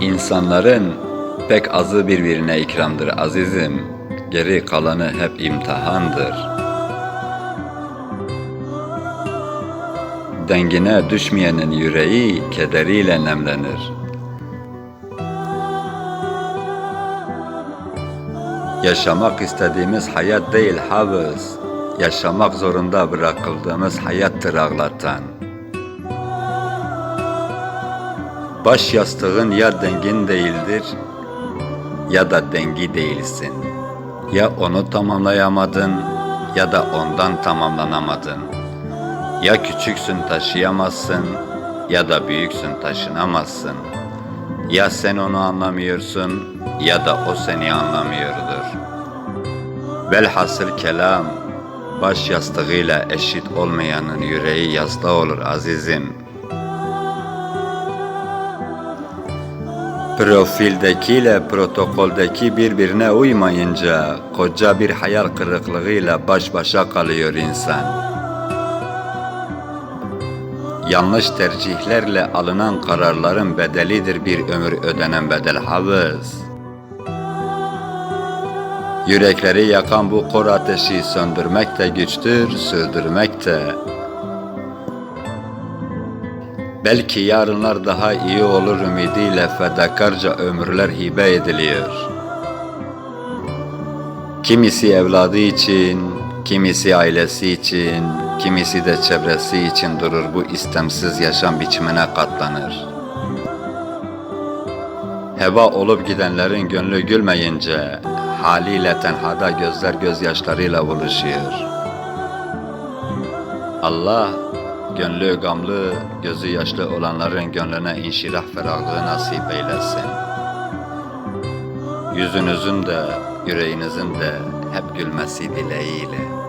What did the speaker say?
İnsanların pek azı birbirine ikramdır azizim. Geri kalanı hep imtihandır. Dengine düşmeyenin yüreği kederiyle nemlenir. Yaşamak istediğimiz hayat değil havız. Yaşamak zorunda bırakıldığımız hayattır ağlatan. Baş yastığın ya dengin değildir ya da dengi değilsin. Ya onu tamamlayamadın ya da ondan tamamlanamadın. Ya küçüksün taşıyamazsın ya da büyüksün taşınamazsın. Ya sen onu anlamıyorsun ya da o seni anlamıyordur. Velhasıl kelam baş yastığıyla eşit olmayanın yüreği yasta olur azizim. Profildekiyle protokoldeki birbirine uymayınca koca bir hayal kırıklığıyla baş başa kalıyor insan. Yanlış tercihlerle alınan kararların bedelidir bir ömür ödenen bedel havız. Yürekleri yakan bu kor ateşi söndürmek de güçtür, sürdürmek de. Belki yarınlar daha iyi olur ümidiyle fedakarca ömürler hibe ediliyor. Kimisi evladı için, kimisi ailesi için, kimisi de çevresi için durur bu istemsiz yaşam biçimine katlanır. Heba olup gidenlerin gönlü gülmeyince haliyle tenhada gözler gözyaşlarıyla buluşuyor. Allah gönlü gamlı, gözü yaşlı olanların gönlüne inşirah ferahlığı nasip eylesin. Yüzünüzün de, yüreğinizin de hep gülmesi dileğiyle.